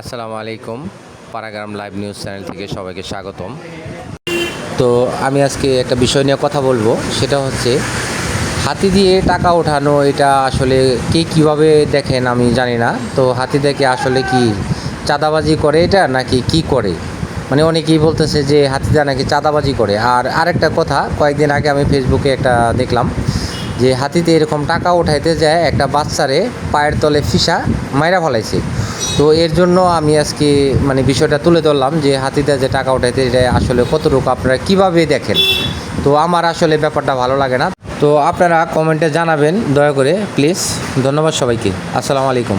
আসসালামু আলাইকুম, পারাগ্রাম live news channel থেকে সবাইকে স্বাগতম। তো আমি আজকে একটা বিষয় নিয়ে কথা বলব, সেটা হচ্ছে হাতি দিয়ে টাকা ওঠানো, এটা আসলে কে কীভাবে দেখেন আমি জানি না, তো হাতি দেখে আসলে কি চাঁদাবাজি করে এটা নাকি কি করে? মানে অনেকেই বলতেছে যে হাতিদা নাকি চাঁদাবাজি করে। আর আরেকটা কথা, কয়েকদিন আগে আমি ফেসবুকে একটা দেখলাম যে হাতিতে এরকম টাকা উঠাইতে যায়, একটা বাচ্চারে পায়ের তলে ফিসা মাইরা ফলাইছে। তো এর জন্য আমি আজকে মানে বিষয়টা তুলে ধরলাম যে হাতিতে যে টাকা উঠাইতে যায়, আসলে কতটুকু আপনারা কীভাবে দেখেন? তো আমার আসলে ব্যাপারটা ভালো লাগে না। তো আপনারা কমেন্টে জানাবেন, দয়া করে প্লিজ। ধন্যবাদ সবাইকে। আসসালামু আলাইকুম।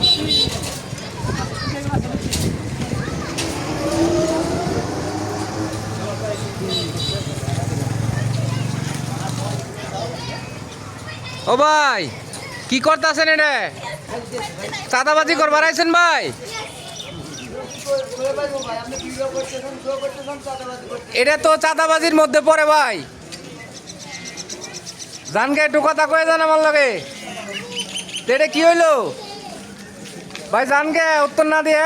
ও ভাই, কি করতেছেন এটা চাঁদাবাজি করবার আইছেন ভাই? এটা তো চাঁদাবাজির মধ্যে পড়ে ভাই। জানকে একটু কথা কয়ে যান আমার লগে। এটা কি হইল? ভাই, জানকে উত্তর না দিয়ে?